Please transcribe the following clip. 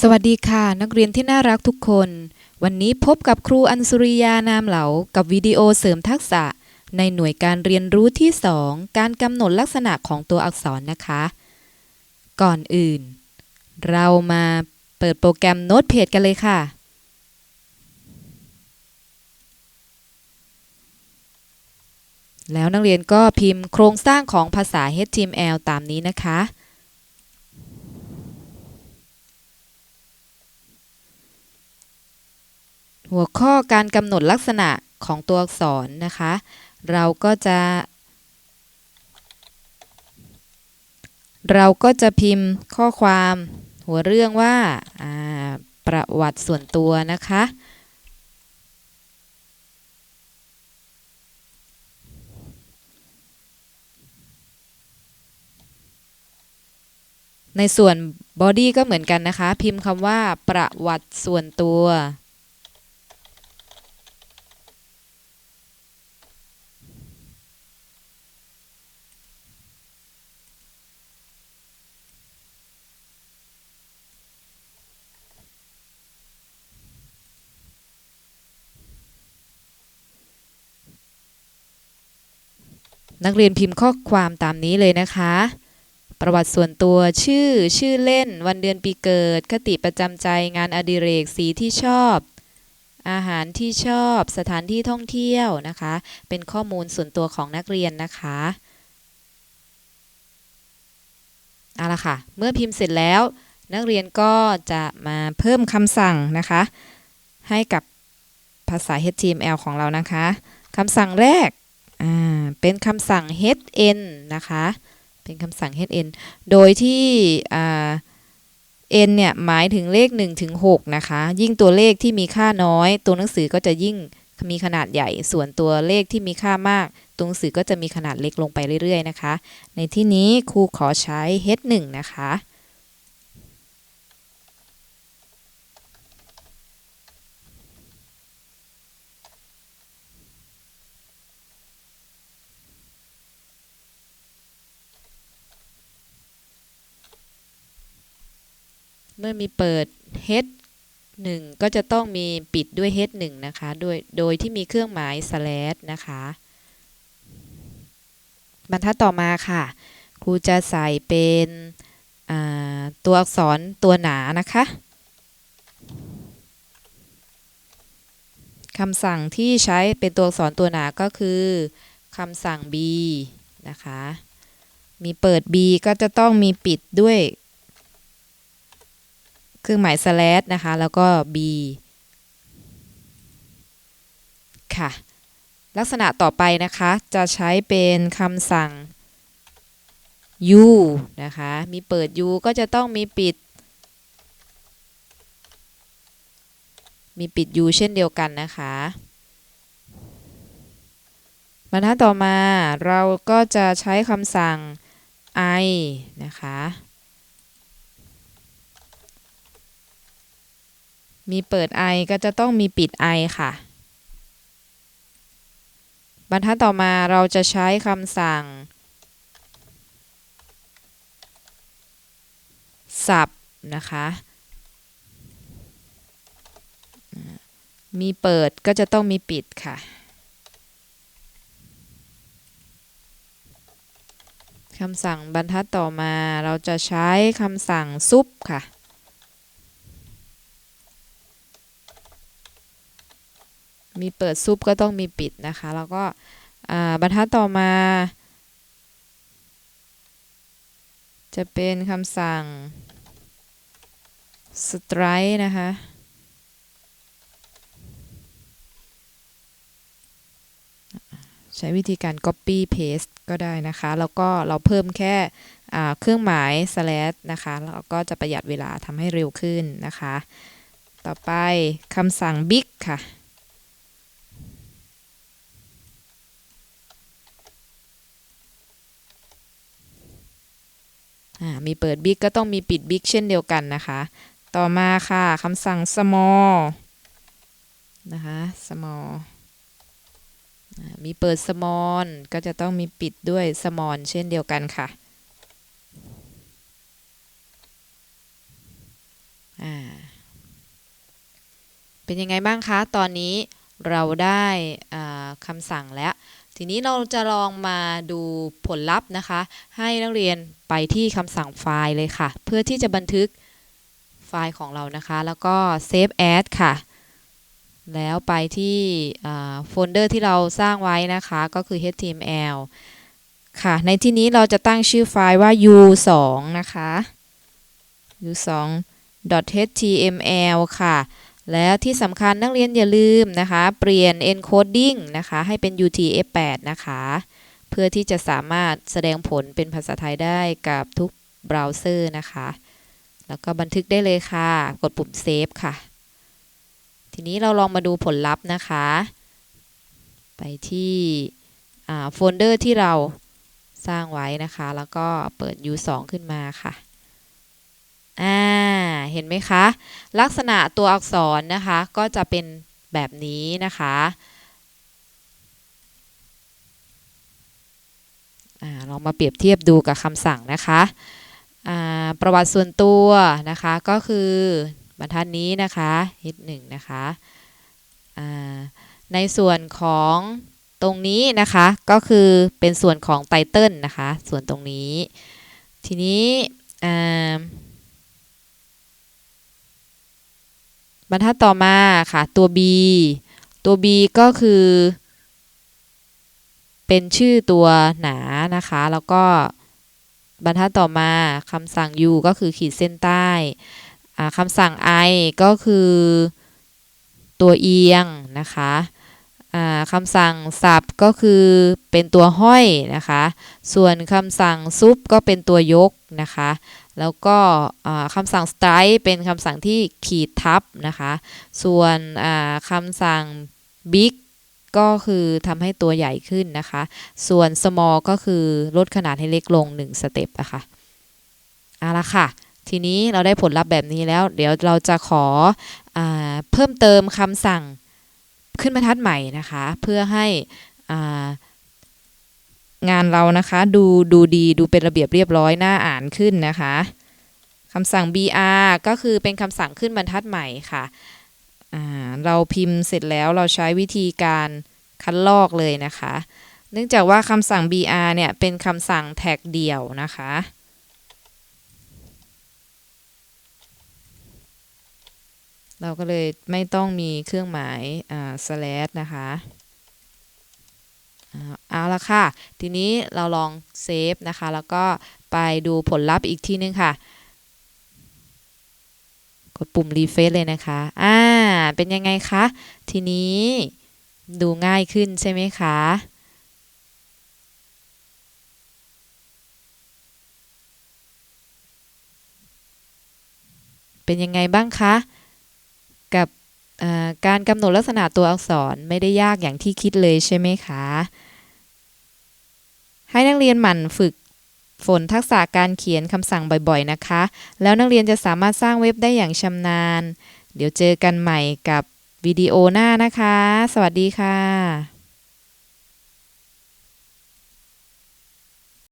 สวัสดีค่ะ นักเรียนที่น่ารักทุกคน วันนี้พบกับครูอัญสุริยานามเหลา กับวิดีโอเสริมทักษะ ในหน่วยการเรียนรู้ที่ 2 การกำหนดลักษณะของตัวอักษรนะคะ ก่อนอื่น เรามาเปิดโปรแกรมโน้ตเพจกันเลยค่ะ แล้วนักเรียนก็พิมพ์โครงสร้างของภาษา HTML ตามนี้นะคะ หัวข้อการกำหนดลักษณะของตัวอักษรนะคะ เราก็จะ เราก็จะพิมพ์ข้อความหัวเรื่องว่าประวัติส่วนตัวนะคะ ในส่วน body ก็เหมือนกันนะคะ พิมพ์คำว่าประวัติส่วนตัว นักเรียนพิมพ์ข้อความตามนี้เลยนะคะ ประวัติส่วนตัวชื่อ ชื่อเล่น วันเดือนปีเกิด คติประจำใจงานอดิเรกสีที่ชอบ อาหารที่ชอบ สถานที่ท่องเที่ยวนะคะ เป็นข้อมูลส่วนตัวของนักเรียนนะคะเอาละค่ะ เมื่อพิมพ์เสร็จแล้ว นักเรียนก็จะมาเพิ่มคำสั่งนะคะ ให้กับภาษา HTML ของเรานะคะคำสั่งแรก อ่าเป็นคำสั่ง hn นะคะ เป็นคำสั่ง hn โดยที่อ่า n เนี่ยหมายถึงเลข1ถึง6นะคะ ยิ่งตัวเลขที่มีค่าน้อย ตัวหนังสือก็จะยิ่งมีขนาดใหญ่ ส่วนตัวเลขที่มีค่ามาก ตัวหนังสือก็จะมีขนาดเล็กลงไปเรื่อยๆนะคะ ในที่นี้ครูขอใช้ h1 นะคะ เมื่อมีเปิด h 1ก็จะต้องมีปิดด้วย h 1นะคะ โดย โดยที่มีเครื่องหมาย slash นะคะ บรรทัดต่อมาค่ะ ครูจะใส่เป็นตัวอักษรตัวหนานะคะคำสั่งที่ใช้เป็นตัวอักษรตัวหนาก็คือคำสั่ง b นะคะ มีเปิด b ก็จะต้องมีปิดด้วย เครื่องหมาย slash นะคะ แล้วก็ b ค่ะ ลักษณะต่อไปนะคะ จะใช้เป็นคำสั่ง u นะคะ มีเปิด u ก็จะต้องมีปิด มีปิด u เช่นเดียวกันนะคะบรรทัดต่อมาเราก็จะใช้คำสั่ง i นะคะ มีเปิด i ก็จะต้องมีปิด i ค่ะ บรรทัดต่อมาเราจะใช้คำสั่ง สับนะคะ มีเปิดก็จะต้องมีปิดค่ะ คำสั่งบรรทัดต่อมาเราจะใช้คำสั่งซุปค่ะ มีเปิดซุปก็ต้องมีปิดนะคะ แล้วก็บรรทัดต่อมา จะเป็นคำสั่ง strike นะคะ ใช้วิธีการ copy paste ก็ได้นะคะ แล้วก็เราเพิ่มแค่เครื่องหมาย slash นะคะ แล้วก็จะประหยัดเวลาทำให้เร็วขึ้นนะคะ ต่อไปคำสั่ง big ค่ะ มีเปิดบิ๊กก็ต้องมีปิดบิ๊กเช่นเดียวกันนะคะ ต่อมาค่ะคำสั่ง small นะคะ small มีเปิด small ก็จะต้องมีปิดด้วย small เช่นเดียวกันค่ะเป็นยังไงบ้างคะ ตอนนี้เราได้คำสั่งแล้ว ทีนี้เราจะลองมาดูผลลัพธ์นะคะ ให้นักเรียนไปที่คำสั่งไฟล์เลยค่ะ เพื่อที่จะบันทึกไฟล์ของเรานะคะ แล้วก็ save as ค่ะ แล้วไปที่โฟลเดอร์ที่เราสร้างไว้นะคะ ก็คือ html ค่ะ ในที่นี้เราจะตั้งชื่อไฟล์ว่า u2 นะคะ u2 html ค่ะ แล้วที่สำคัญนักเรียนอย่าลืมนะคะ เปลี่ยน encoding นะคะ ให้เป็น UTF-8 นะคะ เพื่อที่จะสามารถแสดงผลเป็นภาษาไทยได้กับทุกเบราว์เซอร์นะคะ แล้วก็บันทึกได้เลยค่ะ กดปุ่ม Save ค่ะ ทีนี้เราลองมาดูผลลัพธ์นะคะ ไปที่โฟลเดอร์ที่เราสร้างไว้นะคะ แล้วก็เปิด U2 ขึ้นมาค่ะ เห็นไหมคะ ลักษณะตัวอักษรนะคะก็จะเป็นแบบนี้นะคะอ่าลองมาเปรียบเทียบดูกับคำสั่งนะคะประวัติส่วนตัวนะคะก็คือบรรทัดนี้นะคะ h 1นะคะในส่วนของตรงนี้นะคะก็คือเป็นส่วนของไตเติลนะคะ ส่วนตรงนี้ ทีนี้อ่า บรรทัดต่อมาค่ะตัว B ตัว B ก็คือ เป็นชื่อตัวหนานะคะ แล้วก็บรรทัดต่อมาคำสั่ง U ก็คือขีดเส้นใต้คำสั่ง I ก็คือ ตัวเอียงนะคะคำสั่งสับก็คือเป็นตัวห้อยนะคะ ส่วนคำสั่งซุปก็เป็นตัวยกนะคะ แล้วก็คำสั่ง strike เป็นคำสั่งที่ขีดทับนะคะ ส่วนคำสั่ง big ก็คือทำให้ตัวใหญ่ขึ้นนะคะ ส่วน small ก็คือลดขนาดให้เล็กลง 1 สเต็ปนะคะเอาละค่ะ ทีนี้เราได้ผลลัพธ์แบบนี้แล้ว เดี๋ยวเราจะขออเพิ่มเติมคำสั่งขึ้นบรรทัดใหม่นะคะ เพื่อให้ งานเรานะคะ ดูดูดีดูเป็นระเบียบเรียบร้อยน่าอ่านขึ้นนะคะคำสั่ง br ก็คือเป็นคำสั่งขึ้นบรรทัดใหม่ค่ะเราพิมพ์เสร็จแล้วเราใช้วิธีการคัดลอกเลยนะคะ เนื่องจากว่าคำสั่ง br เนี่ยเป็นคำสั่งแท็กเดี่ยวนะคะเราก็เลยไม่ต้องมีเครื่องหมาย slash นะคะ เอาละค่ะ ทีนี้เราลองเซฟนะคะ แล้วก็ไปดูผลลัพธ์อีกทีนึงค่ะ กดปุ่มรีเฟซเลยนะคะ อ่า เป็นยังไงคะ ทีนี้ดูง่ายขึ้นใช่ไหมคะเป็นยังไงบ้างคะ การกำหนดลักษณะตัวอักษรไม่ได้ยากอย่างที่คิดเลยใช่ไหมคะ ให้นักเรียนหมั่นฝึกฝนทักษะการเขียนคำสั่งบ่อยๆนะคะ แล้วนักเรียนจะสามารถสร้างเว็บได้อย่างชำนาญ เดี๋ยวเจอกันใหม่กับวิดีโอหน้านะคะ สวัสดีค่ะ